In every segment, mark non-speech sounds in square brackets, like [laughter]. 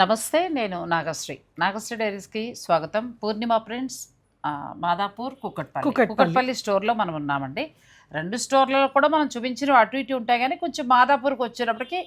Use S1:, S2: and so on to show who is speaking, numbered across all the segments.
S1: నమస్తే నేను నాగశ్రీ. నాగశ్రీ డైరీస్కి స్వాగతం. పూర్ణిమ ప్రింట్స్ మాదాపూర్ కుక్కట్పల్లి.
S2: కుక్కట్పల్లి.
S1: స్టోర్లో మనం ఉన్నామండి. రెండు స్టోర్లలో కూడా మనం చూపించిన అటు ఇటు ఉంటాయి కానీ కొంచెం మాదాపూర్కి వచ్చేటప్పటికి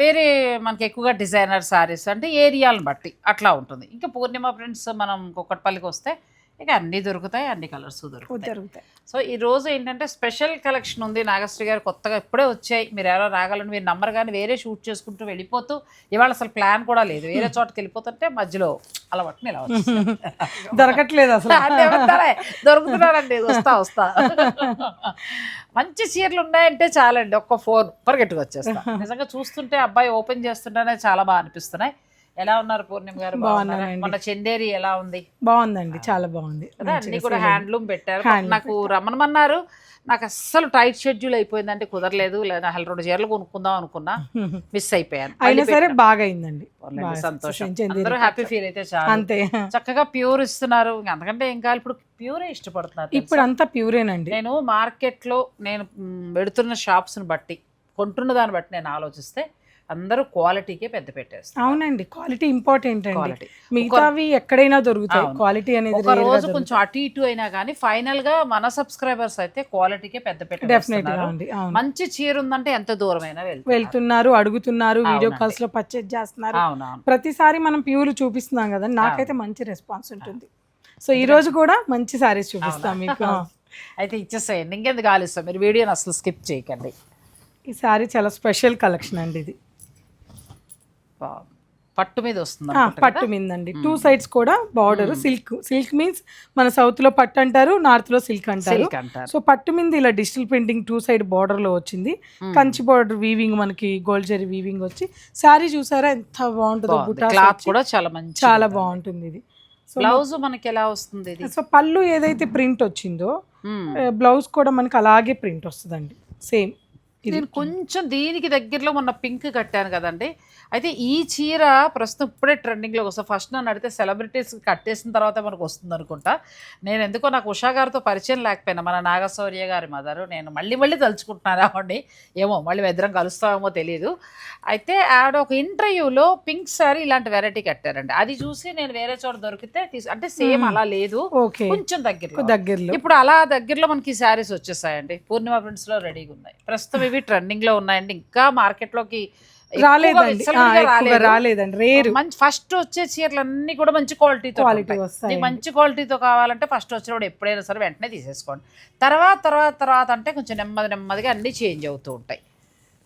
S1: వేరే మనకి ఎక్కువగా డిజైనర్ శారీస్ అంటే ఏరియాలను బట్టి అట్లా ఉంటుంది. ఇంకా పూర్ణిమ ప్రింట్స్ మనం కుక్కట్పల్లికి వస్తే ఇక అన్నీ దొరుకుతాయి అన్ని కలర్స్ దొరుకుతాయి.
S2: దొరుకుతాయి.
S1: సో ఈ రోజు ఏంటంటే స్పెషల్ కలెక్షన్ ఉంది. నాగశ్రీ గారు కొత్తగా ఇప్పుడే వచ్చాయి. మీరు ఎవరో రాగలని మీరు నంబర్ కానీ వేరే షూట్ చేసుకుంటూ వెళ్ళిపోతూ ఇవాళ అసలు ప్లాన్ కూడా లేదు. వేరే చోటకి వెళ్ళిపోతుంటే మధ్యలో అలా పట్టుకుని ఇలా. [laughs]
S2: దొరకట్లేదు అసలు. [laughs]
S1: దొరుకుతున్నారండి. వస్తా వస్తా. [laughs] మంచి చీరలు ఉన్నాయంటే చాలండి. ఒక్క ఫోన్ పరిగెట్టుకు వచ్చేస్తా. నిజంగా చూస్తుంటే అబ్బాయి ఓపెన్ చేస్తుంటేనే చాలా బాగా అనిపిస్తున్నాయి. ఎలా ఉన్నారు పూర్ణిమ గారు? బాగున్నారా?
S2: బాగున్నానండి.
S1: మన చందేరి ఎలా ఉంది?
S2: బాగుందండి చాలా బాగుంది.
S1: అన్ని కూడా హ్యాండ్లూమ్ పెట్టారు. నాకు రమ్మనమన్నారు నాకు అస్సలు టైట్ షెడ్యూల్ అయిపోయిందంటే కుదరలేదు. లేదా రెండు చీరలు కొనుక్కుందాం అనుకున్నా. [laughs] మిస్ అయిపోయాను.
S2: అయినా సరే. బాగా అయిందండి
S1: సంతోషం. అందరూ హ్యాపీ ఫీల్ అయితే చాలు.
S2: అంతే.
S1: చక్కగా ప్యూర్ ఇస్తున్నారు. ఇంక అంతకంటే ఏం కావాలి? ఇప్పుడు ప్యూరే ఇష్టపడుతున్నారు?
S2: ఇప్పుడు అంతా ప్యూరేనండి.
S1: నేను మార్కెట్లో నేను పెడుతున్న షాప్స్ని బట్టి కొంటున్న దాన్ని బట్టి నేను ఆలోచిస్తే అందరూ క్వాలిటీకే పెద్ద పెట్టేస్తారు
S2: అవునండి. క్వాలిటీ ఇంపార్టెంట్ అండి. మిగతావి ఎక్కడైనా దొరుకుతాయి. క్వాలిటీ అనేది
S1: ఒక రోజు. కొంచెం అటు ఇటు అయినా కానీ ఫైనల్గా మన సబ్స్క్రైబర్స్ అయితే క్వాలిటీకే పెద్ద పెట్టేస్తున్నారు. మంచి చీర ఉందంటే ఎంత దూరమైనా
S2: వెళ్తున్నారు అడుగుతున్నారు వీడియో. కాల్స్లో పర్చేజ్ చేస్తున్నారు ప్రతిసారి మనం ప్యూర్ చూపిస్తున్నాం కదా నాకైతే మంచి రెస్పాన్స్ ఉంటుంది. సో ఈ రోజు కూడా మంచి సారీస్ చూపిస్తాం మీకు. [laughs]
S1: అయితే ఇచ్చేసేయండి. ఇంకెందుకు ఆలస్యం? మీరు వీడియోని అసలు స్కిప్ చేయకండి.
S2: ఈ సారీ చాలా స్పెషల్ కలెక్షన్ అండి ఇది.
S1: పట్టు మీద వస్తుంది
S2: పట్టు మీదండి. టూ సైడ్స్ కూడా బార్డర్ సిల్క్ సిల్క్ మీన్స్ మన సౌత్లో పట్టు అంటారు నార్త్లో సిల్క్ అంటారు. సో పట్టు మీద ఇలా డిజిటల్ ప్రింటింగ్ టూ సైడ్ బార్డర్లో వచ్చింది. కంచి బార్డర్ వీవింగ్ మనకి గోల్డ్ జరీ వీవింగ్ వచ్చి శారీ చూసారా ఎంత బాగుంటుందో
S1: క్లాత్ కూడా చాలా మంచి
S2: చాలా బాగుంటుంది ఇది. సో
S1: బ్లౌజ్ మనకి ఎలా వస్తుంది ఇది?
S2: సో పళ్ళు ఏదైతే ప్రింట్ వచ్చిందో. బ్లౌజ్ కూడా మనకి అలాగే ప్రింట్ వస్తుందండి. సేమ్
S1: నేను కొంచెం దీనికి దగ్గరలో మొన్న పింక్ కట్టాను కదండి. అయితే ఈ చీర ప్రస్తుతం ఇప్పుడే ట్రెండింగ్లోకి వస్తుంది. ఫస్ట్ నన్ను అడిగితే సెలబ్రిటీస్ కట్టేసిన తర్వాత మనకు వస్తుంది అనుకుంటా. నేను ఎందుకో నాకు ఉషా గారితో పరిచయం లేకపోయినా మన నాగశౌర్య గారి మదరు నేను మళ్ళీ మళ్ళీ తలుచుకుంటున్నాను ఆవిడ్ని ఏమో మళ్ళీ ఇద్దరం కలుస్తామేమో తెలియదు అయితే ఆవిడ ఒక ఇంటర్వ్యూలో పింక్ సారీ ఇలాంటి వెరైటీ కట్టారండి. అది చూసి నేను వేరే చోట దొరికితే తీసు అంటే సేమ్ అలా లేదు. కొంచెం దగ్గరలో.
S2: దగ్గరలో.
S1: ఇప్పుడు అలా దగ్గరలో మనకి శారీస్ వచ్చేసాయండి. పూర్ణిమ ప్రింట్స్లో రెడీగా ఉన్నాయి. ప్రస్తుతం ఇవి ట్రెండింగ్లో ఉన్నాయండి. ఇంకా మార్కెట్లోకి ఎక్కువగా
S2: రాలేదండి. ఎక్కువగా. రాలేదండి. రేరు.
S1: మంచి ఫస్ట్ వచ్చే చీరలు అన్ని కూడా మంచి క్వాలిటీతో
S2: క్వాలిటీ వస్తాయి
S1: మంచి క్వాలిటీతో కావాలంటే ఫస్ట్ వచ్చినప్పుడు ఎప్పుడైనా సరే వెంటనే తీసేసుకోండి. తర్వాత తర్వాత తర్వాత అంటే కొంచెం నెమ్మది నెమ్మదిగా అన్ని చేంజ్ అవుతూ ఉంటాయి.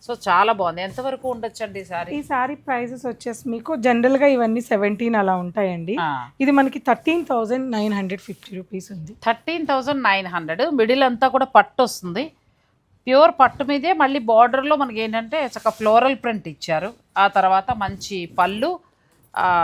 S1: సో చాలా బాగుంది. ఎంతవరకు ఉండొచ్చండి ఈ సారీ?
S2: ఈ సారీ ప్రైసెస్ వచ్చేసి మీకు జనరల్గా ఇవన్నీ సెవెంటీన్ అలా ఉంటాయండి. ఇది మనకి thirteen thousand nine hundred fifty rupees ఉంది.
S1: Thirteen thousand nine hundred middle అంతా కూడా పట్టు వస్తుంది. ప్యూర్ పట్టు మీదే మళ్ళీ బార్డర్లో మనకి ఏంటంటే చక్క ఫ్లోరల్ ప్రింట్ ఇచ్చారు. ఆ తర్వాత మంచి పళ్ళు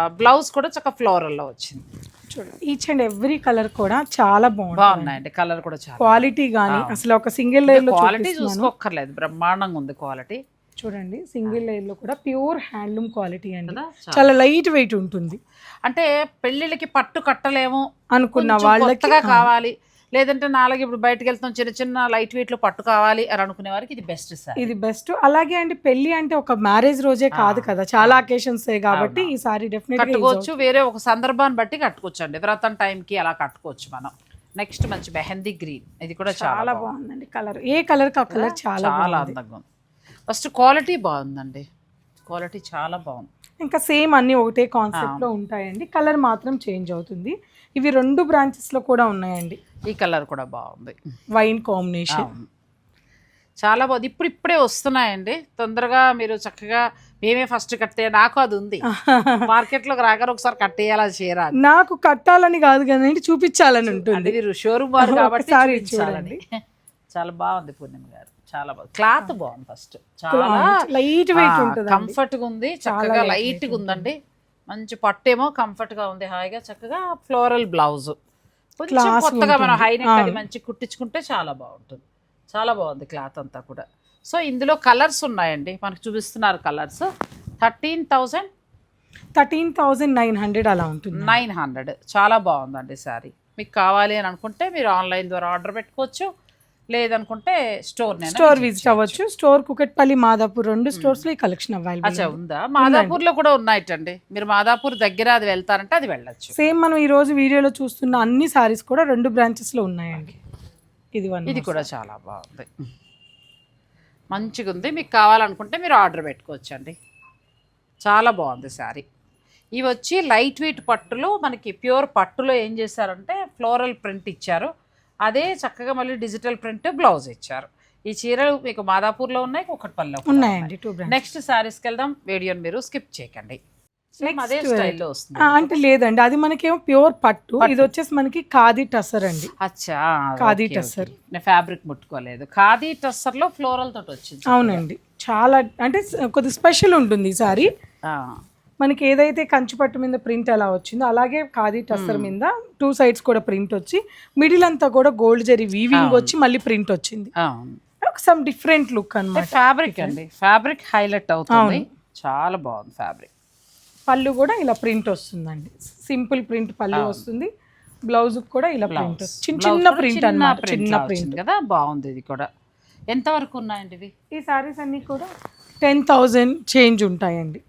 S1: బ్లౌజ్ కూడా చక్క ఫ్లోరల్లో వచ్చింది.
S2: చూడండి ఈచ్ అండ్ ఎవ్రీ కలర్ కూడా చాలా బాగుంది
S1: బాగున్నాయండి కలర్ కూడా చాలా.
S2: క్వాలిటీ గానీ అసలు ఒక సింగిల్ లేయర్లో
S1: క్వాలిటీ. చూసుకోక్కర్లేదు బ్రహ్మాండంగా ఉంది క్వాలిటీ
S2: చూడండి సింగిల్ లేయర్లో కూడా ప్యూర్ హ్యాండ్లూమ్ క్వాలిటీ అండి. చాలా. లైట్ వెయిట్ ఉంటుంది.
S1: అంటే పెళ్ళిళ్ళకి పట్టు కట్టలేము.
S2: అనుకున్న వాళ్ళకి
S1: కావాలి. లేదంటే నాలుగు ఇప్పుడు బయటకు వెళ్తాం చిన్న చిన్న లైట్ వెయిట్లో పట్టు కావాలి అని అనుకునే వారికి ఇది బెస్ట్ సార్.
S2: ఇది బెస్ట్ అలాగే అండి పెళ్ళి అంటే ఒక మ్యారేజ్ రోజే కాదు కదా చాలా అకేషన్స్ కాబట్టి ఈ సారీ డెఫినెట్
S1: కట్టుకోవచ్చు వేరే ఒక సందర్భాన్ని బట్టి కట్టుకోవచ్చు అండి వ్రతం టైంకి అలా కట్టుకోవచ్చు మనం. నెక్స్ట్ మంచి మెహందీ గ్రీన్ ఇది కూడా చాలా
S2: బాగుందండి కలర్ ఏ కలర్ కా కలర్ చాలా
S1: చాలా అందంగా ఉంది. ఫస్ట్ క్వాలిటీ బాగుందండి. క్వాలిటీ చాలా బాగుంది.
S2: ఇంకా సేమ్ అన్ని ఒకటే కాన్సెప్ట్లో ఉంటాయండి. కలర్ మాత్రం చేంజ్ అవుతుంది. ఇవి రెండు బ్రాంచెస్లో కూడా ఉన్నాయండి.
S1: ఈ కలర్ కూడా బాగుంది.
S2: Wine combination.
S1: చాలా బాగుంది. ఇప్పుడు ఇప్పుడే వస్తున్నాయండి. తొందరగా మీరు చక్కగా మేమే ఫస్ట్ కట్టే నాకు అది ఉంది. [laughs] మార్కెట్లోకి రాగానే ఒకసారి కట్టేయాలా చీర అని.
S2: నాకు కట్టాలని కాదు కానీ చూపించాలని ఉంటుంది.
S1: మీరు షోరూమ్ వారు కాబట్టి చూపించాలండి. [laughs] చాలా బాగుంది పూర్ణిమ గారు. చాలా బాగుంది. క్లాత్ బాగుంది ఫస్ట్. చాలా
S2: లైట్ వెయిట్ ఉంటుంది
S1: కంఫర్ట్గా ఉంది. చక్కగా లైట్గా ఉందండి. మంచి పట్టేమో కంఫర్ట్గా ఉంది. హాయిగా చక్కగా ఫ్లోరల్ బ్లౌజ్ కొంచెం కొత్తగా మనం
S2: ఉంటుంది.
S1: హై నెక్ అది మంచి కుట్టించుకుంటే చాలా బాగుంటుంది. చాలా బాగుంది క్లాత్ అంతా కూడా. సో ఇందులో కలర్స్ ఉన్నాయండి. మనకు చూపిస్తున్నారు colours thirteen thousand
S2: thirteen thousand nine hundred అలా ఉంటుంది.
S1: Nine hundred. చాలా బాగుందండి శారీ మీకు కావాలి అని అనుకుంటే మీరు ఆన్లైన్ ద్వారా ఆర్డర్ పెట్టుకోవచ్చు. లేదనుకుంటే స్టోర్
S2: స్టోర్ విజిట్ అవ్వచ్చు. స్టోర్ కుకట్పల్లి మాదాపూర్ రెండు స్టోర్స్లో కలెక్షన్ అవైలబుల్
S1: ఉందా. మాదాపూర్లో కూడా ఉన్నాయటండి. మీరు మాదాపూర్ దగ్గర అది వెళ్తారంటే అది వెళ్ళొచ్చు.
S2: సేమ్ మనం ఈ రోజు వీడియోలో చూస్తున్న అన్ని సారీస్ కూడా రెండు బ్రాంచెస్లో ఉన్నాయండి. ఇది వన్
S1: ఇది కూడా చాలా బాగుంది. మంచిగా ఉంది మీకు కావాలనుకుంటే మీరు ఆర్డర్ పెట్టుకోవచ్చు అండి చాలా బాగుంది శారీ ఇవి వచ్చి లైట్ వెయిట్ పట్టులో మనకి ప్యూర్ పట్టులో ఏం చేశారంటే ఫ్లోరల్ ప్రింట్ ఇచ్చారు. అదే చక్కగా మళ్ళీ డిజిటల్ ప్రింట్ బ్లౌజ్ ఇచ్చారు. ఈ చీరలు మీకు మాదాపూర్లో ఉన్నాయి కుక్కట్పల్లిలో కూడా
S2: ఉన్నాయండి
S1: నెక్స్ట్ శారీస్కి వెళ్దాం వీడియోని మీరు స్కిప్ చేయకండి.
S2: అంటే లేదండి అది మనకేమో ప్యూర్ పట్టు. ఇది వచ్చేసి మనకి ఖాదీ టసర్ అండి.
S1: అచ్చా
S2: ఖాదీ.
S1: నేను ఫ్యాబ్రిక్ ముట్టుకోలేదు. ఖాదీ టస్సర్లో ఫ్లోరల్ తోటి వచ్చింది.
S2: అవునండి. చాలా అంటే కొద్ది స్పెషల్ ఉంటుంది ఈ సారీ మనకి ఏదైతే కంచి పట్టు మీద ప్రింట్ ఎలా వచ్చిందో అలాగే ఖాదీ టస్సర్ మీద టూ సైడ్స్ కూడా ప్రింట్ వచ్చి మిడిల్ అంతా కూడా గోల్డ్ జరీ వీవింగ్ వచ్చి మళ్ళీ ప్రింట్ వచ్చింది. సమ్ డిఫరెంట్ లుక్ అన్నమాట.
S1: ఫ్యాబ్రిక్ అండి. ఫ్యాబ్రిక్ హైలైట్ అవుతుంది. చాలా బాగుంది ఫ్యాబ్రిక్
S2: పళ్ళు కూడా ఇలా ప్రింట్ వస్తుందండి. సింపుల్ ప్రింట్ పళ్ళు వస్తుంది. బ్లౌజ్ కూడా ఇలా ప్రింట్ చిన్న చిన్న ప్రింట్ అన్నమాట చిన్న ప్రింట్
S1: కదా. బాగుంది ఇది కూడా. ఎంత వరకు ఉన్నాయండి ఇవి?
S2: ఈ సారీస్ అన్ని కూడా టెన్ థౌజండ్ చేంజ్ ఉంటాయండి.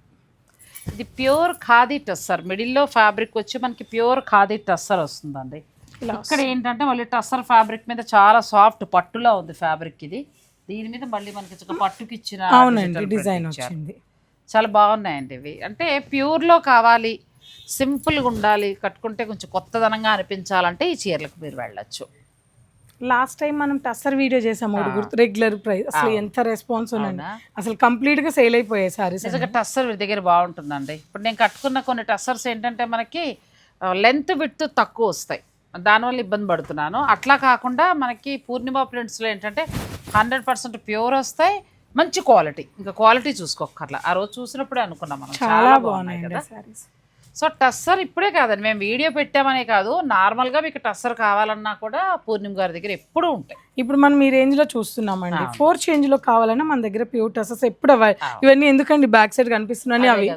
S1: ఇది ప్యూర్ ఖాదీ టస్సర్. మిడిల్లో ఫ్యాబ్రిక్ వచ్చి మనకి ప్యూర్ ఖాదీ టస్సర్ వస్తుందండి. ఇక్కడ ఏంటంటే మళ్ళీ టస్సర్ ఫ్యాబ్రిక్ మీద చాలా సాఫ్ట్ పట్టులా ఉంది ఫ్యాబ్రిక్ ఇది. దీని మీద మళ్ళీ మనకి పట్టుకి ఇచ్చిన
S2: అవునండి డిజైన్. వచ్చింది.
S1: చాలా బాగున్నాయండి ఇవి. అంటే ప్యూర్లో కావాలి సింపుల్గా ఉండాలి కట్టుకుంటే కొంచెం కొత్తదనంగా అనిపించాలంటే ఈ చీరలకు మీరు వెళ్ళొచ్చు.
S2: లాస్ట్ టైం మనం టస్సర్ వీడియో చేసాము గుర్తు రెగ్యులర్ ప్రైస్. అసలు ఎంత రెస్పాన్స్ ఉందండి? అసలు కంప్లీట్గా సేల్ అయిపోయాయి సారీస్
S1: నిజంగా టస్సర్ దగ్గర బాగుంటుందండి. ఇప్పుడు నేను కట్టుకున్న కొన్ని టస్సర్స్ ఏంటంటే మనకి లెంత్ విడ్త్ తక్కువ వస్తాయి. దానివల్ల ఇబ్బంది పడుతున్నాను. అట్లా కాకుండా మనకి పూర్ణిమ ప్రింట్స్లో ఏంటంటే హండ్రెడ్ పర్సెంట్ ప్యూర్ వస్తాయి. మంచి క్వాలిటీ ఇంకా క్వాలిటీ చూసుకోకర్లా ఆ రోజు చూసినప్పుడే అనుకున్నాం మనం.
S2: చాలా
S1: బాగున్నాయి కదా.
S2: సారీస్
S1: సో టస్సర్ ఇప్పుడే కాదండి. మేము వీడియో పెట్టామనే కాదు నార్మల్గా మీకు టస్సర్ కావాలన్నా కూడా పూర్ణిమ గారి దగ్గర ఎప్పుడూ ఉంటాయి.
S2: ఇప్పుడు మనం ఈ రేంజ్లో చూస్తున్నామండి ఫోర్ చేంజ్లో కావాలన్నా మన దగ్గర ప్యూర్ టసర్స్ ఎప్పుడు ఇవన్నీ ఎందుకండి? బ్యాక్ సైడ్ కనిపిస్తున్నాయి అవి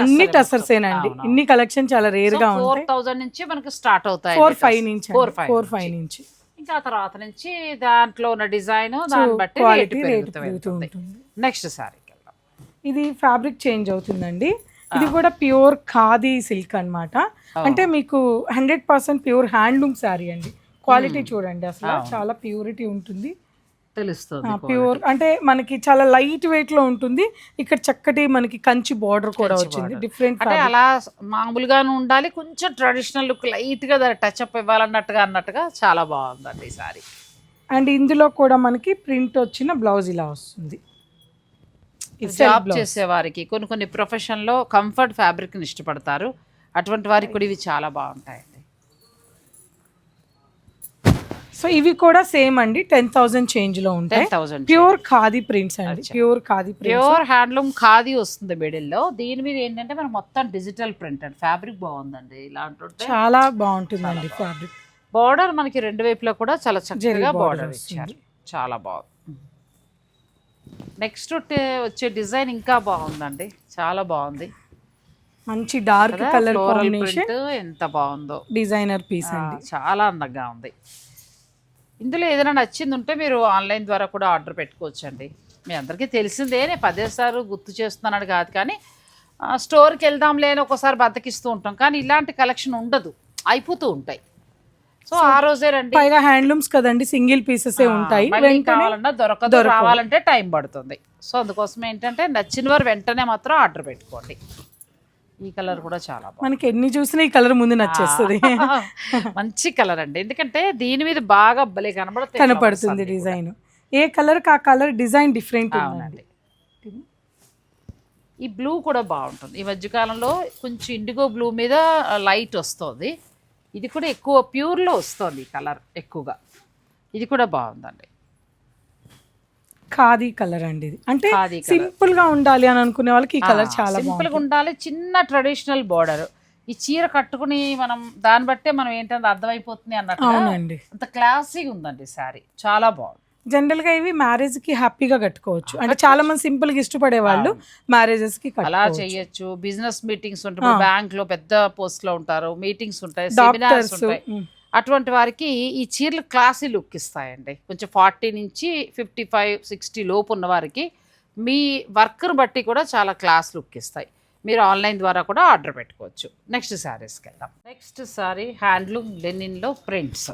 S2: అన్ని టసర్స్ ఏనండి ఇన్ని కలెక్షన్ చాలా రేర్గా
S1: ఫోర్
S2: ఉంటాయి
S1: థౌజండ్ నుంచి మనకి స్టార్ట్ అవుతాయి
S2: ఫోర్ ఫైవ్ నుంచి
S1: ఫోర్ ఫైవ్
S2: ఫోర్ ఫైవ్ నుంచి.
S1: ఇంకా తర్వాత నుంచి దాంట్లో ఉన్న డిజైన్ దాన్ని బట్టి రేటు
S2: క్వాలిటీ రేట్
S1: పెరుగుతూ
S2: పెరుగుతూ
S1: వెళ్తుంది.
S2: ఉంటుంది.
S1: నెక్స్ట్ వెళ్దాం.
S2: ఇది ఫ్యాబ్రిక్ చేంజ్ అవుతుందండి. ఇది కూడా ప్యూర్ ఖాదీ సిల్క్ అన్నమాట. అంటే మీకు hundred percent pure handloom sari అండి. క్వాలిటీ చూడండి అసలు చాలా ప్యూరిటీ ఉంటుంది.
S1: తెలుస్తుంది
S2: ప్యూర్ అంటే మనకి చాలా లైట్ వెయిట్లో ఉంటుంది. ఇక్కడ చక్కటి మనకి కంచి బార్డర్ కూడా వచ్చింది. డిఫరెంట్
S1: అంటే అలా మామూలుగాను ఉండాలి. కొంచెం ట్రెడిషనల్ లుక్ లైట్గా టచ్ అప్ ఇవ్వాలన్నట్టుగా అన్నట్టుగా చాలా బాగుందండి ఈ సారీ
S2: అండ్ ఇందులో కూడా మనకి ప్రింట్ వచ్చిన బ్లౌజ్ ఇలా వస్తుంది.
S1: జాబ్ చేసే వారికి కొన్ని కొన్ని profession లో కంఫర్ట్ ఫ్యాబ్రిక్ని ఇష్టపడతారు. అటువంటి వారికి కూడా ఇవి చాలా బాగుంటాయండి.
S2: సో ఇవి కూడా సేమ్ అండి. టెన్ థౌసండ్ చేంజ్లో ఉంటాయి.
S1: Ten thousand
S2: pure khadi prints అండి. Pure khadi prints
S1: pure handloom khadi వస్తుంది మిడిల్లో. దీని మీద ఏంటంటే మనకు మొత్తం డిజిటల్ ప్రింట్ అండి. ఫ్యాబ్రిక్ బాగుందండి. ఇలాంటి
S2: చాలా బాగుంటుందండి ఫ్యాబ్రిక్
S1: బార్డర్ మనకి రెండు వైపులా కూడా చాలా చక్కగా
S2: border
S1: బార్డర్ ఇచ్చారు. చాలా బాగుంది. నెక్స్ట్ వచ్చే డిజైన్ ఇంకా బాగుందండి. చాలా బాగుంది.
S2: మంచి డార్క్ కలర్ కాంబినేషన్
S1: ఎంత బాగుందో.
S2: డిజైనర్ పీస్ అండి.
S1: చాలా అందంగా ఉంది. ఇందులో ఏదైనా నచ్చింది ఉంటే మీరు ఆన్లైన్ ద్వారా కూడా ఆర్డర్ పెట్టుకోవచ్చండి. మీ అందరికీ తెలిసిందే నేను పదేసార్లు గుర్తు చేస్తున్నాను కాదు కానీ స్టోర్కి వెళ్దాంలే అని ఒకసారి బద్దకిస్తూ ఉంటాం. కానీ ఇలాంటి కలెక్షన్ ఉండదు. అయిపోతూ ఉంటాయి. సో ఆ రోజే రండి.
S2: పైగా హ్యాండ్లూమ్స్ కదండి సింగిల్ పీసెస్ ఉంటాయి.
S1: కావాలన్నా దొరకదు రావాలంటే టైం పడుతుంది. సో అందుకోసం ఏంటంటే నచ్చిన వారు వెంటనే మాత్రం ఆర్డర్ పెట్టుకోండి. ఈ కలర్ కూడా చాలా
S2: మనకి ఎన్ని చూసినా ఈ కలర్ ముందు నచ్చేస్తుంది.
S1: మంచి కలర్ అండి. ఎందుకంటే దీని మీద బాగా భలే కనబడుతుంది
S2: కనపడుతుంది డిజైన్. ఏ కలర్ ఆ కలర్ డిజైన్ డిఫరెంట్ ఉందండి.
S1: ఈ బ్లూ కూడా బాగుంటుంది. ఈ మధ్యకాలంలో కొంచెం ఇండిగో బ్లూ మీద లైట్ వస్తుంది. ఇది కూడా ఎక్కువ ప్యూర్లో వస్తుంది కలర్ ఎక్కువగా. ఇది కూడా బాగుందండి.
S2: ఖాదీ కలర్ అండి ఇది. అంటే. సింపుల్గా ఉండాలి అని అనుకునే వాళ్ళకి ఈ కలర్ చాలా
S1: సింపుల్గా ఉండాలి చిన్న ట్రెడిషనల్ బోర్డర్. ఈ చీర కట్టుకుని మనం దాన్ని బట్టే మనం ఏంటంటే అర్థమైపోతుంది అన్నట్టుగా
S2: అవునండి.
S1: అంత క్లాసీగా ఉందండి శారీ. చాలా బాగుంది.
S2: జనరల్గా ఇవి మ్యారేజ్కి హ్యాపీగా కట్టుకోవచ్చు. అంటే చాలా మంది సింపుల్గా ఇష్టపడే వాళ్ళు మ్యారేజెస్కి
S1: అలా చేయొచ్చు. బిజినెస్ మీటింగ్స్ ఉంటాయి. బ్యాంక్లో పెద్ద పోస్ట్లో ఉంటారు. మీటింగ్స్ ఉంటాయి. సెమినార్స్ ఉంటాయి. అటువంటి వారికి ఈ చీరలు క్లాసీ లుక్ ఇస్తాయండి. కొంచెం ఫార్టీ నుంచి ఫిఫ్టీ ఫైవ్ సిక్స్టీ లోపు ఉన్న వారికి మీ వర్క్ను బట్టి కూడా చాలా క్లాస్ లుక్ ఇస్తాయి. మీరు ఆన్లైన్ ద్వారా కూడా ఆర్డర్ పెట్టుకోవచ్చు. నెక్స్ట్ శారీస్కి వెళ్దాం. నెక్స్ట్ సారీ హ్యాండ్లూమ్ లెనిన్లో ప్రింట్స్.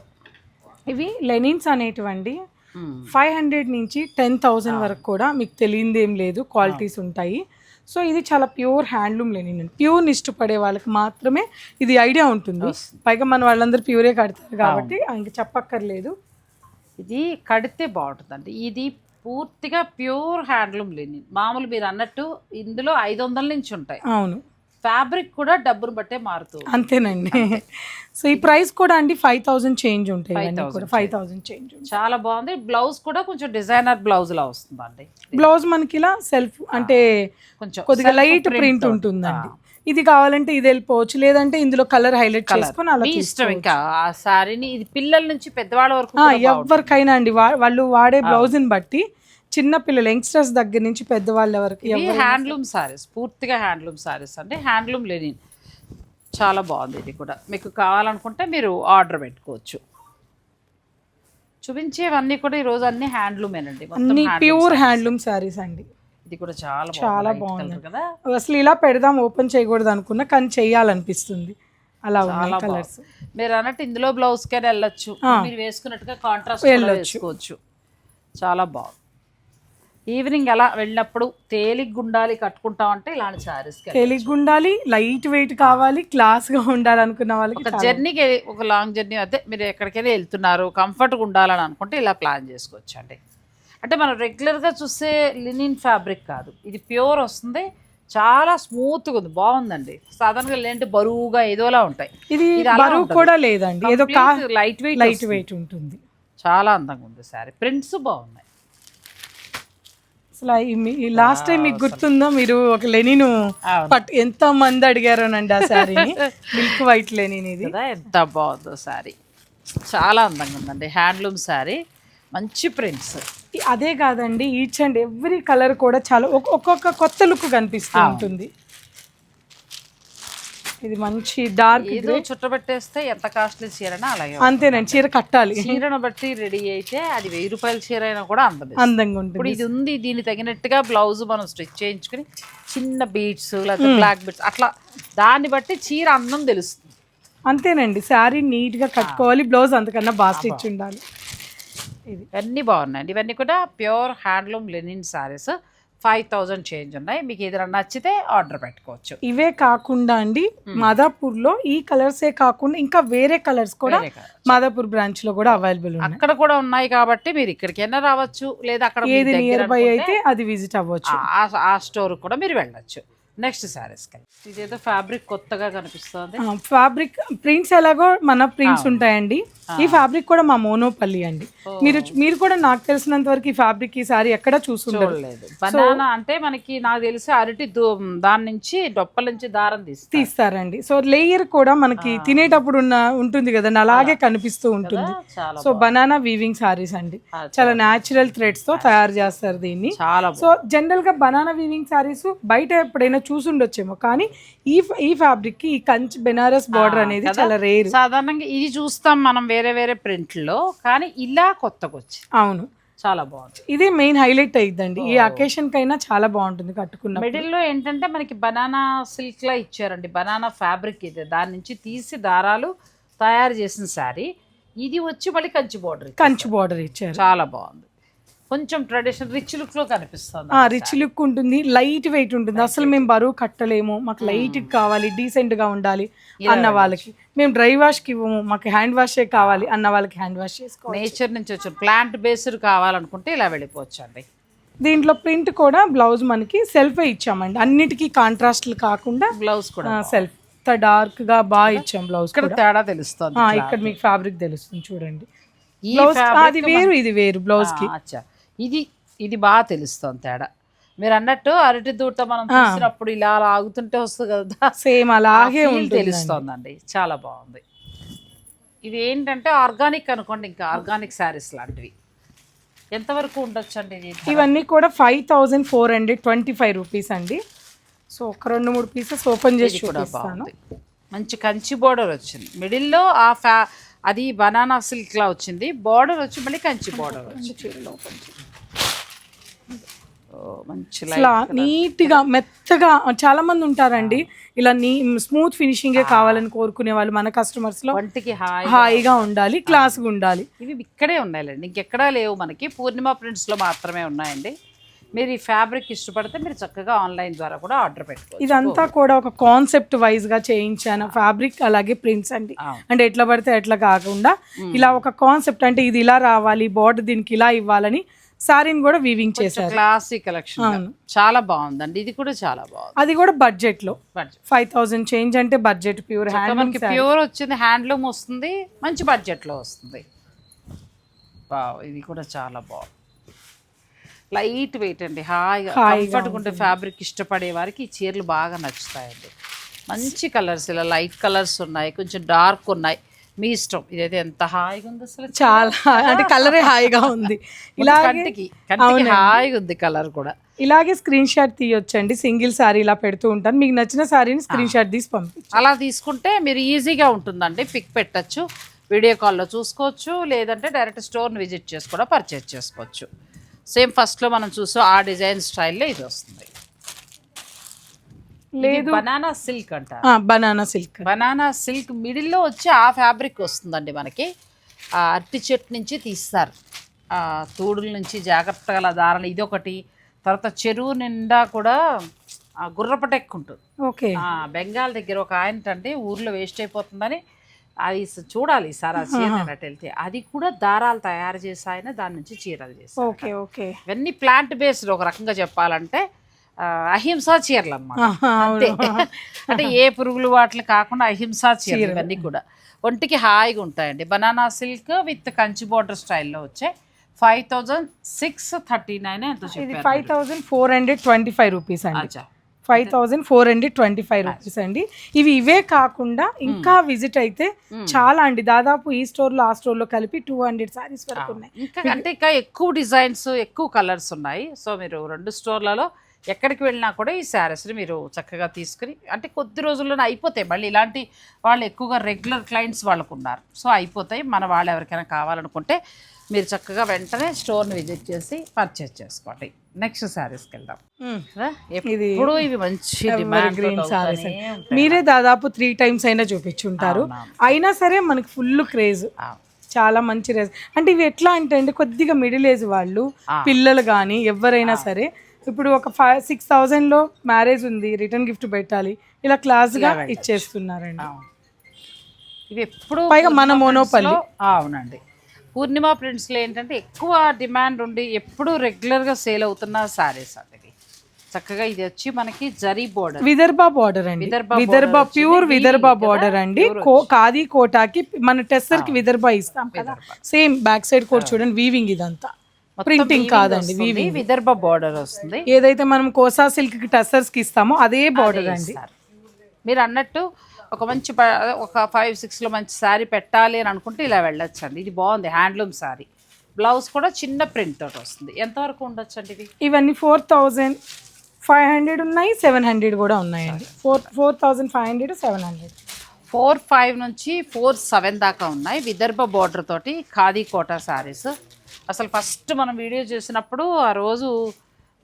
S2: ఇవి లెనిన్స్ అనేటివండి. ఫైవ్ హండ్రెడ్ నుంచి టెన్ థౌజండ్ వరకు కూడా మీకు తెలియంది ఏం లేదు క్వాలిటీస్ ఉంటాయి. సో ఇది చాలా ప్యూర్ హ్యాండ్లూమ్ లెనిన్. అండి ప్యూర్ ఇష్టపడే వాళ్ళకి మాత్రమే ఇది ఐడియా ఉంటుంది. పైగా మన వాళ్ళందరూ ప్యూరే కడతారు కాబట్టి ఇంక చెప్పక్కర్లేదు.
S1: ఇది కడితే బాగుంటుందండి. ఇది పూర్తిగా ప్యూర్ హ్యాండ్లూమ్ లెనిన్. మామూలు మీరు అన్నట్టు ఇందులో ఐదు వందల నుంచి ఉంటాయి.
S2: అవును.
S1: ఫ్యాబ్రిక్ కూడా డబ్బును బట్టే మారుతూ ఉంటుంది.
S2: అంతేనండి. సో ఈ ప్రైస్ కూడా అండి ఫైవ్ థౌజండ్ చేంజ్ ఉంటాయి ఇవన్నీ
S1: 5,000
S2: కూడా. ఫైవ్ థౌజండ్ చేంజ్
S1: చాలా బాగుంది. బ్లౌజ్ కూడా కొంచెం డిజైనర్ బ్లౌజ్ లా వస్తుందండి.
S2: బ్లౌజ్ మనకి ఇలా సెల్ఫ్ అంటే
S1: కొంచెం
S2: కొద్దిగా లైట్ ప్రింట్. ఉంటుందండి. ఇది కావాలంటే ఇది వెళ్ళిపోవచ్చు. లేదంటే ఇందులో కలర్ హైలైట్ చేసుకొని అలా
S1: ఇష్టం ఇంకా. ఆ సారీని ఇది పిల్లల నుంచి పెద్దవాళ్ళ వరకు.
S2: ఎవరికైనా అండి. వాళ్ళు వాడే బ్లౌజ్ని బట్టి చిన్న పిల్లలు యంగ్స్టర్స్ దగ్గర నుంచి పెద్దవాళ్ళ వరకు
S1: హ్యాండ్లూమ్ సారీస్ పూర్తిగా హ్యాండ్లూమ్ సారీస్ అంటే హ్యాండ్లూమ్ లెనిన్. చాలా బాగుంది ఇది కూడా. మీకు కావాలనుకుంటే మీరు ఆర్డర్ పెట్టుకోవచ్చు. చూపించేవన్నీ కూడా ఈ రోజు అన్ని హ్యాండ్లూమేనండి
S2: అన్ని ప్యూర్. హ్యాండ్లూమ్ సారీస్ అండి.
S1: ఇది కూడా చాలా
S2: చాలా బాగుంది.
S1: కదా.
S2: అసలు ఇలా పెడదాం ఓపెన్ చేయకూడదు అనుకున్నా కానీ చెయ్యాలనిపిస్తుంది అలా
S1: చాలా
S2: కలర్స్.
S1: మీరు అన్నట్టు ఇందులో బ్లౌజ్ కైనా వెళ్ళొచ్చు. మీరు వేసుకున్నట్టుగా కాంట్రాస్ట్ వేసుకోవచ్చు. చాలా బాగుంది. ఈవినింగ్ ఎలా వెళ్ళినప్పుడు తేలిగ్గా ఉండాలి కట్టుకుంటాం అంటే ఇలాంటి సారీస్
S2: తేలిగ్గా ఉండాలి లైట్ వెయిట్ కావాలి క్లాస్గా ఉండాలి అనుకున్న వాళ్ళకి
S1: ఒక జర్నీకి ఒక లాంగ్ జర్నీ అదే మీరు ఎక్కడికైనా వెళ్తున్నారు కంఫర్ట్గా ఉండాలని అనుకుంటే ఇలా ప్లాన్ చేసుకోవచ్చు అండి అంటే మనం రెగ్యులర్గా చూసే లినిన్ ఫ్యాబ్రిక్ కాదు ఇది ప్యూర్ వస్తుంది చాలా స్మూత్గా ఉంది బాగుందండి. సాధారణంగా లేదంటే బరువుగా ఏదోలా ఉంటాయి. ఇది
S2: బరువు. కూడా లేదండి ఏదో
S1: లైట్ వెయిట్
S2: లైట్ వెయిట్ ఉంటుంది.
S1: చాలా అందంగా ఉంది సారీ ప్రింట్స్ బాగున్నాయి.
S2: అసలు లాస్ట్ టైం మీకు గుర్తుందో? మీరు ఒక లెనిన్. పట్ ఎంత మంది అడిగారోనండి ఆ శారీని? [laughs] మిల్క్ వైట్ లెనిన్ ఇది.
S1: ఎంత బాగుందో సారీ చాలా అందంగా ఉందండి. హ్యాండ్లూమ్ సారీ మంచి ప్రింట్స్
S2: అదే కాదండి ఈచ్ అండ్ ఎవ్రీ కలర్ కూడా చాలా ఒక్- ఒక్కొక్క కొత్త లుక్ కనిపిస్తూ ఉంటుంది. ఇది మంచి డార్క్
S1: ఏదో చుట్టబెట్టేస్తే ఎంత కాస్ట్లీ చీరైనా అలాగే.
S2: అంతేనండి చీర కట్టాలి.
S1: చీరను బట్టి రెడీ అయితే అది వెయ్యి రూపాయల చీర అయినా కూడా అందం
S2: అందంగా ఉంటుంది.
S1: ఇప్పుడు ఇది ఉంది దీనికి తగినట్టుగా బ్లౌజ్ మనం స్టిచ్ చేయించుకుని చిన్న బీట్స్ లేకపోతే బ్లాక్ బీట్స్ అట్లా దాన్ని బట్టి చీర అందం తెలుస్తుంది.
S2: అంతేనండి శారీ నీట్గా కట్టుకోవాలి బ్లౌజ్ అంతకన్నా బాగా స్టిచ్ ఉండాలి. ఇది.
S1: ఇవన్నీ బాగున్నాయండి. ఇవన్నీ కూడా pure handloom linen saris five thousand change ఉన్నాయి. మీకు ఏదైనా నచ్చితే ఆర్డర్ పెట్టుకోవచ్చు.
S2: ఇవే కాకుండా అండి మాదాపూర్లో ఈ కలర్సే కాకుండా ఇంకా వేరే కలర్స్ కూడా. మాదాపూర్ బ్రాంచ్లో కూడా అవైలబుల్ ఉన్నాయి.
S1: అక్కడ కూడా ఉన్నాయి కాబట్టి మీరు ఇక్కడికైనా రావచ్చు లేదా అక్కడ
S2: ఏది నియర్ బై అయితే అది విజిట్ అవ్వచ్చు.
S1: ఆ- ఆ స్టోర్ కూడా మీరు వెళ్ళొచ్చు. నెక్స్ట్ సారీస్ ఇదేదో ఫ్యాబ్రిక్ కొత్తగా కనిపిస్తుంది.
S2: ఫ్యాబ్రిక్ ప్రింట్స్ ఎలాగో మన ప్రింట్స్ ఉంటాయండి. ఈ ఫ్యాబ్రిక్ కూడా మా మోనోపల్లి అండి. మీరు మీరు కూడా నాకు తెలిసినంత వరకు ఈ ఫ్యాబ్రిక్ ఈ సారీ ఎక్కడ
S1: చూడలేదు. బనానా అంటే మనకి నాకు తెలిసి అరటి దో- దాని నుంచి డొప్పల నుంచి దారం తీస్తారు.
S2: తీస్తారండి. సో లేయర్ కూడా మనకి తినేటప్పుడు ఉన్న ఉంటుంది కదండి. అలాగే కనిపిస్తూ ఉంటుంది. సో బనానా వీవింగ్ సారీస్ అండి. చాలా న్యాచురల్ థ్రెడ్స్తో తయారు చేస్తారు దీన్ని.
S1: చాలా
S2: సో జనరల్గా బనానా వీవింగ్ సారీస్ బయట ఎప్పుడైనా చూసుండొచ్చేమో. కానీ ఈ ఈ ఫ్యాబ్రిక్కి ఈ కంచి బెనారస్ బార్డర్ అనేది చాలా రేర్.
S1: సాధారణంగా ఇది చూస్తాం మనం వేరే వేరే ప్రింట్లో కానీ ఇలా కొత్తగా వచ్చింది
S2: అవును.
S1: చాలా బాగుంది.
S2: ఇది మెయిన్ హైలైట్ అయ్యిద్దండి ఈ అకేషన్ కైనా చాలా బాగుంటుంది కట్టుకున్న
S1: మిడిల్లో ఏంటంటే మనకి బనానా సిల్క్ లా ఇచ్చారండి. బనానా ఫ్యాబ్రిక్ ఇది. దాని నుంచి తీసి దారాలు తయారు చేసిన శారీ. ఇది వచ్చి మళ్ళీ కంచి బోర్డర్
S2: కంచి బార్డర్ ఇచ్చారు.
S1: చాలా బాగుంది. కొంచెం ట్రెడిషనల్ రిచ్ లుక్లో కనిపిస్తుంది
S2: ఆ రిచ్ లుక్ ఉంటుంది లైట్ వెయిట్ ఉంటుంది. అసలు మేము బరువు కట్టలేము మాకు లైట్ కావాలి డీసెంట్గా ఉండాలి అన్న వాళ్ళకి. మేము డ్రై వాష్కి ఇవ్వము మాకు హ్యాండ్ వాషే కావాలి అన్న వాళ్ళకి హ్యాండ్ వాష్ చేసుకోవాలి
S1: నేచర్ నుంచి వచ్చిన ప్లాంట్ బేస్డ్ కావాలనుకుంటే ఇలా వెళ్ళిపోవచ్చు అండి
S2: దీంట్లో ప్రింట్ కూడా బ్లౌజ్ మనకి సెల్ఫే ఇచ్చామండి. అన్నిటికీ కాంట్రాస్ట్లు కాకుండా
S1: బ్లౌజ్ కూడా
S2: సెల్ఫ్ డార్క్గా బాగా ఇచ్చాం బ్లౌజ్
S1: ఇక్కడ తేడా తెలుస్తుంది
S2: ఇక్కడ మీకు ఫ్యాబ్రిక్ తెలుస్తుంది చూడండి. బ్లౌజ్ అది వేరు ఇది వేరు
S1: బ్లౌజ్కి. ఇది ఇది బాగా తెలుస్తుంది తేడా. మీరు అన్నట్టు అరటి దూట మనం తీసినప్పుడు ఇలా ఆగుతుంటే వస్తుంది కదా.
S2: సేమ్ అలాగే
S1: తెలుస్తోందండి. చాలా బాగుంది. ఇవి ఏంటంటే ఆర్గానిక్ అనుకోండి ఇంకా ఆర్గానిక్ శారీస్ లాంటివి. ఎంతవరకు ఉండొచ్చు అండి ఇది?
S2: ఇవన్నీ కూడా five thousand four hundred twenty five rupees అండి. సో ఒక రెండు మూడు పీసెస్ ఓపెన్ చేసి
S1: ఇది కూడా బాగుంది. మంచి కంచి బోర్డర్ వచ్చింది. మిడిల్లో ఆ ఫ్యా అది బనానా సిల్క్ లా వచ్చింది. బార్డర్ వచ్చి మళ్ళీ కంచి బార్డర్ మంచి
S2: నీట్గా మెత్తగా చాలా మంది ఉంటారండి. ఇలా నీ స్మూత్ ఫినిషింగ్ కావాలని కోరుకునే వాళ్ళు మన కస్టమర్స్లో
S1: వంటికి హాయ్
S2: హాయిగా ఉండాలి క్లాస్గా ఉండాలి.
S1: ఇవి ఇక్కడే ఉన్నాయండి ఇంకెక్కడా లేవు మనకి. పూర్ణిమ ప్రింట్స్లో మాత్రమే ఉన్నాయండి. మీరు ఈ ఫ్యాబ్రిక్ ఇష్టపడితే మీరు చక్కగా ఆన్లైన్ ద్వారా కూడా ఆర్డర్ పెట్టుకోవచ్చు.
S2: ఇదంతా కూడా ఒక కాన్సెప్ట్ వైజ్గా చేయించాను. ఫ్యాబ్రిక్ అలాగే ప్రింట్స్ అండి. అంటే ఎట్లా పడితే ఎట్లా కాకుండా ఇలా ఒక కాన్సెప్ట్ అంటే ఇది ఇలా రావాలి బార్డర్ దీనికి ఇలా ఇవ్వాలని సారీని కూడా వీవింగ్ చేశారు.
S1: క్లాసీ కలెక్షన్ చాలా బాగుందండి. ఇది కూడా చాలా బాగుంది.
S2: అది కూడా బడ్జెట్లో
S1: బడ్జెట్
S2: ఫైవ్ థౌసండ్ చేంజ్ అంటే బడ్జెట్ ప్యూర్ హ్యాండ్
S1: మనకి ప్యూర్ వచ్చింది హ్యాండ్లూమ్ వస్తుంది మంచి బడ్జెట్లో వస్తుంది. వావ్ ఇది కూడా చాలా బాగుంది. లైట్ వెయిట్ అండి. హాయిగా కంఫర్ట్గా ఉండే ఫ్యాబ్రిక్ ఇష్టపడే వారికి ఈ చీరలు బాగా నచ్చుతాయండి. మంచి కలర్స్ ఇలా లైట్ కలర్స్ ఉన్నాయి కొంచెం డార్క్ ఉన్నాయి. మీ ఇష్టం. ఇదైతే ఎంత హాయిగా ఉంది అసలు
S2: చాలా అంటే కలరే హాయిగా ఉంది. [laughs] ఇలా
S1: కంటికి కంటికి హాయిగా ఉంది కలర్ కూడా.
S2: ఇలాగే స్క్రీన్ షాట్ తీయొచ్చండి. సింగిల్ సారీ ఇలా పెడుతూ ఉంటాను. మీకు నచ్చిన సారీని స్క్రీన్ షాట్ తీసి పంపించు
S1: అలా తీసుకుంటే మీరు ఈజీగా ఉంటుందండి. పిక్ పెట్టచ్చు వీడియో కాల్లో చూసుకోవచ్చు లేదంటే డైరెక్ట్ స్టోర్ని విజిట్ చేసి కూడా పర్చేజ్ చేసుకోవచ్చు. సేమ్ ఫస్ట్లో మనం చూసాం ఆ డిజైన్ స్టైల్లో ఇది వస్తుంది. లేదు. బనానా సిల్క్ అంట.
S2: బనానా సిల్క్
S1: బనానా సిల్క్ మిడిల్లో వచ్చి ఆ ఫ్యాబ్రిక్ వస్తుందండి మనకి. ఆ అరటి చెట్టు నుంచి తీస్తారు. ఆ తూడుల నుంచి జాగ్రత్తగా అలా దారాలు ఇదొకటి తర్వాత చెరువు నిండా కూడా ఆ గుర్రపటెక్కు ఉంటుంది.
S2: ఓకే.
S1: బెంగాల్ దగ్గర ఒక ఆయన అంటే ఊర్లో వేస్ట్ అయిపోతుందని అది చూడాలి సార్ ఆ చీర అన్నట్టు వెళ్తే. అది కూడా దారాలు తయారు చేసి ఆయన దాని నుంచి చీరలు చేస్తారు
S2: ఓకే ఓకే.
S1: ఇవన్నీ ప్లాంట్ బేస్డ్ ఒక రకంగా చెప్పాలంటే అహింసా చీరలు అన్నమాట. అంతే [laughs] అంటే ఏ పురుగులు వాటిని కాకుండా అహింసా చీరలు ఇవన్నీ కూడా. ఒంటికి హాయిగా ఉంటాయండి. Banana silk with Kanchi border స్టైల్లో వచ్చే five thousand six thirty nine ఎంతో
S2: five thousand four hundred twenty five rupees అండి.
S1: అచ్చా.
S2: Five thousand four hundred twenty five rupees అండి. ఇవి ఇవే కాకుండా ఇంకా విజిట్ అయితే చాలా అండి. దాదాపు ఈ స్టోర్లో ఆ స్టోర్లో కలిపి టూ హండ్రెడ్ సారీస్ వరకు ఉన్నాయి.
S1: ఇంకా అంటే ఇంకా ఎక్కువ డిజైన్స్ ఎక్కువ కలర్స్ ఉన్నాయి. సో మీరు రెండు స్టోర్లలో ఎక్కడికి వెళ్ళినా కూడా ఈ శారీస్ని మీరు చక్కగా తీసుకుని అంటే కొద్ది రోజుల్లోనే అయిపోతాయి. మళ్ళీ ఇలాంటి వాళ్ళు ఎక్కువగా రెగ్యులర్ క్లయింట్స్ వాళ్ళకు ఉన్నారు. సో అయిపోతాయి. మన వాళ్ళు ఎవరికైనా కావాలనుకుంటే మీరు చక్కగా వెంటనే స్టోర్ని విజిట్ చేసి పర్చేస్ చేసుకోండి. నెక్స్ట్ శారీస్కి వెళ్దాం? ఎప్పుడు ఇవి మంచి
S2: గ్రీన్ సారీస్ మీరే దాదాపు త్రీ టైమ్స్ అయినా చూపించుంటారు. అయినా సరే మనకి ఫుల్ క్రేజ్ చాలా మంచి రేజ్ అంటే ఇవి ఎట్లా అంటే అండి కొద్దిగా మిడిల్ ఏజ్ వాళ్ళు పిల్లలు కానీ ఎవరైనా సరే ఇప్పుడు ఒక ఫైవ్ సిక్స్ థౌజండ్లో మ్యారేజ్ ఉంది రిటర్న్ గిఫ్ట్ పెట్టాలి ఇలా క్లాస్గా ఇచ్చేస్తున్నారండి.
S1: ఇవి ఎప్పుడు
S2: పైగా మన మోనోపల్లి.
S1: అవునండి. పూర్ణిమ ప్రింట్స్లో ఏంటంటే ఎక్కువ డిమాండ్ ఉండి ఎప్పుడు రెగ్యులర్గా సేల్ అవుతున్న సారీస్ అండి ఇవి. చక్కగా ఇది వచ్చి మనకి జరీ బోర్డర్
S2: విదర్భ బార్డర్ అండి.
S1: విదర్భ
S2: ప్యూర్. విదర్భ బార్డర్? అండి. ఖాదీ కోటాకి మన టెస్సర్కి విదర్భ ఇస్తాం కదా. సేమ్ బ్యాక్ సైడ్ కూడా చూడండి వీవింగ్ ఇదంతా. ప్రింటింగ్ కాదండి వీవింగ్
S1: విదర్భ బోర్డర్ వస్తుంది.
S2: ఏదైతే మనం కోసా సిల్క్కి టెస్సర్స్కి ఇస్తామో అదే బార్డర్ అండి.
S1: మీరు అన్నట్టు ఒక మంచి ఒక ఫైవ్ సిక్స్లో మంచి శారీ పెట్టాలి అని అనుకుంటే ఇలా వెళ్ళొచ్చు అండి ఇది బాగుంది హ్యాండ్లూమ్ శారీ బ్లౌజ్ కూడా చిన్న ప్రింట్ తోటి వస్తుంది. ఎంతవరకు ఉండొచ్చు అండి ఇవి
S2: ఇవన్నీ ఫోర్ థౌజండ్ ఫైవ్ హండ్రెడ్ ఉన్నాయి సెవెన్ హండ్రెడ్ కూడా ఉన్నాయండి. Four four thousand five hundred seven hundred
S1: four five నుంచి ఫోర్ సెవెన్ దాకా ఉన్నాయి. విదర్భ బోర్డర్ తోటి ఖాదీ కోటా శారీస్ అసలు ఫస్ట్ మనం వీడియో చేసినప్పుడు ఆ రోజు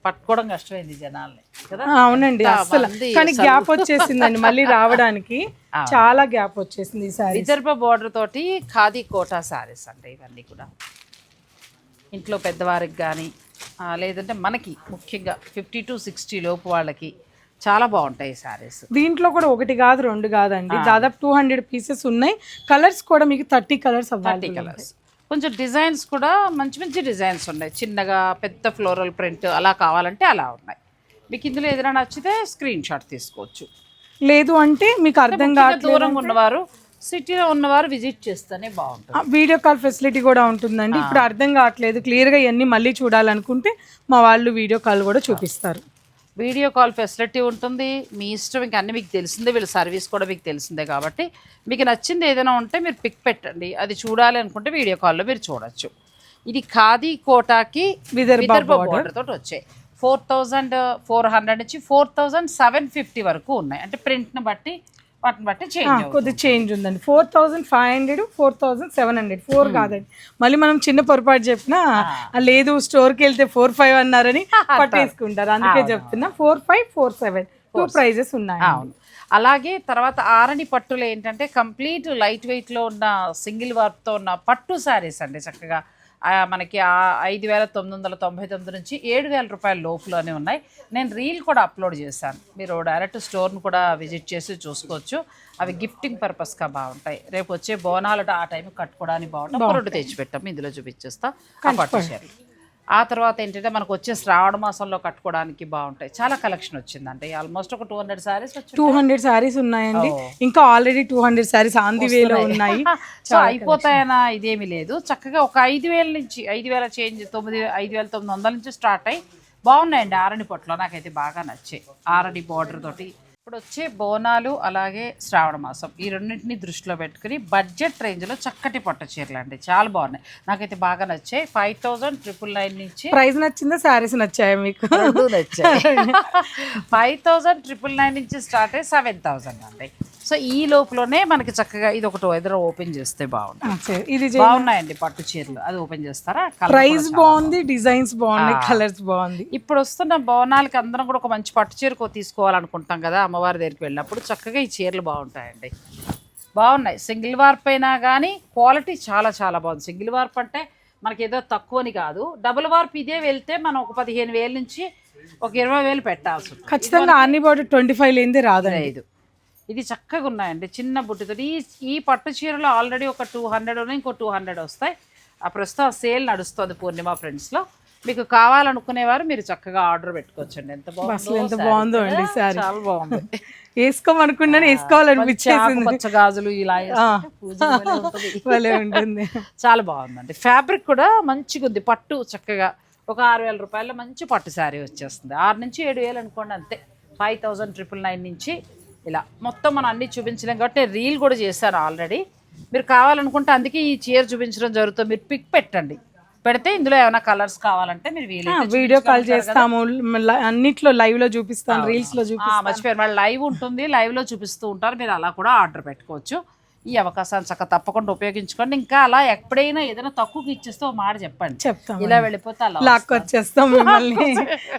S1: పట్టుకోవడం కష్టమైంది జనాల్ని కదా?
S2: అవునండి అసలు కానీ గ్యాప్ వచ్చేసిందండి మళ్ళీ రావడానికి. [laughs] చాలా గ్యాప్ వచ్చేసింది ఈ సారీ
S1: విదర్భ బోర్డర్ తోటి ఖాదీ కోటా శారీస్ అంటే ఇవన్నీ కూడా. ఇంట్లో పెద్దవారికి కానీ లేదంటే మనకి ముఖ్యంగా ఫిఫ్టీ టు సిక్స్టీ లోపు వాళ్ళకి చాలా బాగుంటాయి ఈ శారీస్
S2: దీంట్లో కూడా ఒకటి కాదు రెండు కాదండి. దాదాపు టూ హండ్రెడ్ పీసెస్ ఉన్నాయి. కలర్స్ కూడా మీకు థర్టీ కలర్స్
S1: థర్టీ కలర్స్ కొంచెం డిజైన్స్ కూడా మంచి మంచి డిజైన్స్ ఉన్నాయి. చిన్నగా పెద్ద ఫ్లోరల్ ప్రింట్ అలా కావాలంటే అలా ఉన్నాయి. మీకు ఇందులో ఏదైనా నచ్చితే స్క్రీన్ షాట్ తీసుకోవచ్చు.
S2: లేదు అంటే మీకు అర్థం కావట్లేదు
S1: దూరంగా ఉన్నవారు సిటీలో ఉన్నవారు విజిట్ చేస్తేనే బాగుంటుంది.
S2: వీడియో కాల్ ఫెసిలిటీ కూడా ఉంటుందండి. ఇప్పుడు అర్థం కావట్లేదు. క్లియర్గా ఇవన్నీ మళ్ళీ చూడాలనుకుంటే మా వాళ్ళు వీడియో కాల్ కూడా చూపిస్తారు.
S1: వీడియో కాల్ ఫెసిలిటీ ఉంటుంది. మీ ఇష్టం ఇంకా అన్ని మీకు తెలిసిందే. వీళ్ళ సర్వీస్ కూడా మీకు తెలిసిందే కాబట్టి మీకు నచ్చింది ఏదైనా ఉంటే మీరు పిక్ పెట్టండి. అది చూడాలి అనుకుంటే వీడియో కాల్లో మీరు చూడొచ్చు. ఇది ఖాదీ కోటాకి
S2: విదర్భ
S1: బోర్డర్ తోటి వచ్చాయి. ఫోర్ థౌజండ్ ఫోర్ హండ్రెడ్ నుంచి ఫోర్ థౌజండ్ సెవెన్ ఫిఫ్టీ వరకు ఉన్నాయి. అంటే ప్రింట్ని బట్టి వాటిని బట్టి చేంజ్
S2: కొద్ది చేంజ్ ఉందండి. Four thousand five hundred four thousand seven hundred four కాదండి. మళ్ళీ మనం చిన్న పొరపాటు చెప్పినా "ఆ, లేదు స్టోర్కి వెళ్తే ఫోర్ ఫైవ్ అన్నారని [laughs] పట్టేసుకుంటారు. అందుకే చెప్తున్నా four five four seven two prices ఉన్నాయి
S1: అవును. అలాగే తర్వాత ఆరణి పట్టులు ఏంటంటే కంప్లీట్ లైట్ వెయిట్లో ఉన్న సింగిల్ వర్క్తో ఉన్న పట్టు శారీస్ అండి చక్కగా. మనకి ఆ ఐదు వేల తొమ్మిది వందల తొంభై తొమ్మిది నుంచి ఏడు వేల రూపాయల లోపులోనే ఉన్నాయి. నేను రీల్ కూడా అప్లోడ్ చేశాను. మీరు డైరెక్ట్ స్టోర్ను కూడా విజిట్ చేసి చూసుకోవచ్చు. అవి గిఫ్టింగ్ పర్పస్గా బాగుంటాయి. రేపు వచ్చే బోనాలు ఆ టైం కట్టుకోవడానికి బాగుంటాయి. రెండు తెచ్చిపెట్టాం. ఇందులో చూపించేస్తా. పట్టు ఆ తర్వాత ఏంటంటే మనకు వచ్చే శ్రావణ మాసంలో కట్టుకోవడానికి బాగుంటాయి. చాలా కలెక్షన్ వచ్చిందండి. ఆల్మోస్ట్ ఒక two hundred saris
S2: two hundred saris ఉన్నాయండి. ఇంకా already two hundred saris on the వేలో ఉన్నాయి. [laughs]
S1: సో అయిపోతాయనా ఇదేమీ లేదు. చక్కగా ఒక ఐదు వేల నుంచి ఐదు వేల చేంజ్ తొమ్మిది ఐదు వేల తొమ్మిది వందల నుంచి స్టార్ట్ అయ్యి బాగున్నాయండి. ఆరని పొట్లో నాకైతే బాగా నచ్చాయి. ఆరని బార్డర్ తోటి ఇప్పుడు వచ్చే బోనాలు అలాగే శ్రావణ మాసం. ఈ రెండింటిని దృష్టిలో పెట్టుకుని బడ్జెట్ రేంజ్లో చక్కటి పట్టు చీరలు అండి చాలా బాగున్నాయి. నాకైతే బాగా నచ్చాయి. ఫైవ్ థౌజండ్ ట్రిపుల్ నైన్ నుంచి
S2: ప్రైస్ నచ్చిందా శారీస్ నచ్చాయా మీకు?
S1: రెండు నచ్చాయి. [laughs] ఫైవ్ థౌజండ్ ట్రిపుల్ నైన్ నుంచి స్టార్ట్ అయ్యి సెవెన్ థౌజండ్ అండి. సో ఈ లోపలనే మనకి చక్కగా ఇది ఒకటి ఎదురు ఓపెన్ చేస్తే బాగుంటుంది.
S2: ఇది
S1: బాగున్నాయండి పట్టు చీరలు. అది ఓపెన్ చేస్తారా?
S2: ప్రైస్ బాగుంది డిజైన్స్ బాగున్నాయి కలర్స్ బాగుంది.
S1: ఇప్పుడు వస్తున్న బోనాలకి అందరం కూడా ఒక మంచి పట్టు చీర తీసుకోవాలనుకుంటాం కదా అమ్మవారి దగ్గరికి వెళ్ళినప్పుడు. చక్కగా ఈ చీరలు బాగుంటాయండి. బాగున్నాయి. సింగిల్ వార్ప్ అయినా కానీ క్వాలిటీ చాలా చాలా బాగుంది. సింగిల్ వార్ప్ అంటే మనకి ఏదో తక్కువని కాదు. డబుల్ వార్ప్ ఇదే వెళ్తే మనం ఒక పదిహేను వేల నుంచి ఒక ఇరవై వేలు పెట్టాల్సి
S2: ఖచ్చితంగా ఆర్నీ బార్డర్ ట్వంటీ ఫైవ్ లేనిదే రాదండి.
S1: ఐదు ఇది చక్కగా ఉన్నాయండి చిన్న బుట్టితో ఈ ఈ పట్టు చీరలు ఆల్రెడీ ఒక టూ హండ్రెడ్ ఉన్నాయి ఇంకో టూ హండ్రెడ్ వస్తాయి. ఆ ప్రస్తుతం సేల్ నడుస్తుంది పూర్ణిమ ఫ్రెండ్స్లో. మీకు కావాలనుకునేవారు మీరు చక్కగా ఆర్డర్ పెట్టుకోవచ్చండి. ఎంత బాగుందో
S2: ఎంత బాగుందో అండి? శారీ.
S1: చాలా బాగుంది.
S2: వేసుకోమనుకున్నాను వేసుకోవాలనిపించేసింది.
S1: పచ్చ గాజులు ఇలా. [laughs] భలే ఉంటుంది. చాలా బాగుందండి. ఫ్యాబ్రిక్ కూడా మంచిగా ఉంది. పట్టు చక్కగా ఒక ఆరు వేల రూపాయల మంచి పట్టు శారీ వచ్చేస్తుంది. ఆరు నుంచి ఏడు వేలు అనుకోండి అంతే. ఫైవ్ థౌజండ్ ట్రిపుల్ నైన్ నుంచి ఇలా మొత్తం మనం అన్ని చూపించలేం కాబట్టి నేను రీల్ కూడా చేశాను ఆల్రెడీ. మీరు కావాలనుకుంటే అందుకే ఈ చీర చూపించడం జరుగుతుంది. మీరు పిక్ పెట్టండి. పెడితే ఇందులో ఏమైనా కలర్స్ కావాలంటే మీరు
S2: వీడియో కాల్ చేస్తాము. అన్నిట్లో లైవ్లో చూపిస్తాను రీల్స్లో చూపిస్తాను.
S1: మర్చిపోయారు. మళ్ళీ లైవ్ ఉంటుంది లైవ్లో చూపిస్తూ ఉంటారు. మీరు అలా కూడా ఆర్డర్ పెట్టుకోవచ్చు. ఈ అవకాశాన్ని చక్కగా తప్పకుండా ఉపయోగించుకోండి. ఇంకా అలా ఎప్పుడైనా ఏదైనా తక్కువకి ఇచ్చేస్తే ఒక మాట చెప్పండి.
S2: చెప్తాం
S1: ఇలా వెళ్ళిపోతే అలా
S2: లాక్ వచ్చేస్తాం మిమ్మల్ని.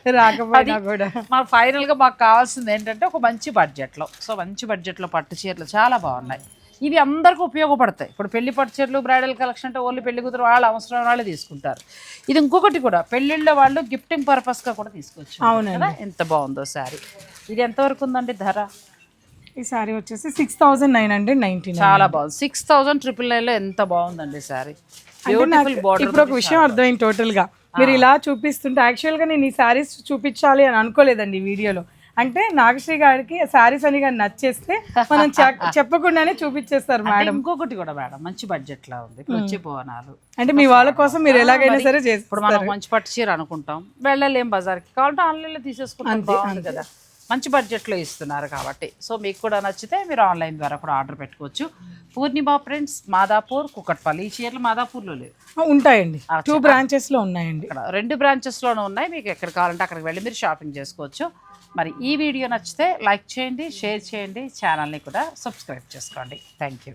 S2: [laughs] రాకపోయినా కూడా.
S1: మాకు ఫైనల్గా మాకు కావాల్సింది ఏంటంటే ఒక మంచి బడ్జెట్లో. సో మంచి బడ్జెట్లో పట్టు చీరలు చాలా బాగున్నాయి. ఇవి అందరికీ ఉపయోగపడతాయి. ఇప్పుడు పెళ్ళి పట్టు చీరలు బ్రైడల్ కలెక్షన్ అంటే ఓన్లీ పెళ్ళి కూతురు వాళ్ళు అవసరం వాళ్ళే తీసుకుంటారు. ఇది ఇంకొకటి కూడా పెళ్ళిళ్ళ వాళ్ళు గిఫ్టింగ్ పర్పస్గా కూడా తీసుకోవచ్చు ఎంత బాగుందో శారీ. ఇది ఎంతవరకు ఉందండి ధర?
S2: ఈ సారీ వచ్చేసి six thousand nine hundred ninety
S1: చాలా బాగుంది. సిక్స్ థౌజండ్ ట్రిపుల్ నైన్లో ఎంత బాగుందండి బార్డర్
S2: ఇప్పుడు ఒక విషయం అర్థమైంది టోటల్గా మీరు ఇలా చూపిస్తుంటే యాక్చువల్గా నేను ఈ శారీస్ చూపించాలి అని అనుకోలేదండి ఈ వీడియోలో. అంటే నాగశ్రీ గారికి శారీస్ అని కానీ నచ్చేస్తే మనం [laughs] చెప్పకుండానే చూపించేస్తారు మేడం.
S1: ఇంకొకటి కూడా మేడం మంచి బడ్జెట్ లా ఉంది. వచ్చే భవనాలు
S2: అంటే మీ వాళ్ళ కోసం మీరు ఎలాగైనా సరే
S1: ఇప్పుడు
S2: చేస్తారు.
S1: మనం మంచి పట్టు చీర అనుకుంటాం. వెళ్ళలేం బజార్కి. కావాలంటే ఆన్లైన్లో తీసేసుకుంటాం. కదా. మంచి బడ్జెట్లో ఇస్తున్నారు కాబట్టి. సో మీకు కూడా నచ్చితే మీరు ఆన్లైన్ ద్వారా కూడా ఆర్డర్ పెట్టుకోవచ్చు. పూర్ణిమ ఫ్రెండ్స్ మాదాపూర్ కుకట్పల్లి ఈ చీరలు మాదాపూర్లో లేవు.
S2: ఉంటాయండి. టూ బ్రాంచెస్లో ఉన్నాయండి.
S1: ఇక్కడ రెండు బ్రాంచెస్లోనూ ఉన్నాయి. మీకు ఎక్కడ కావాలంటే అక్కడికి వెళ్ళి మీరు షాపింగ్ చేసుకోవచ్చు. మరి ఈ వీడియో నచ్చితే లైక్ చేయండి షేర్ చేయండి ఛానల్ని కూడా సబ్స్క్రైబ్ చేసుకోండి. Thank you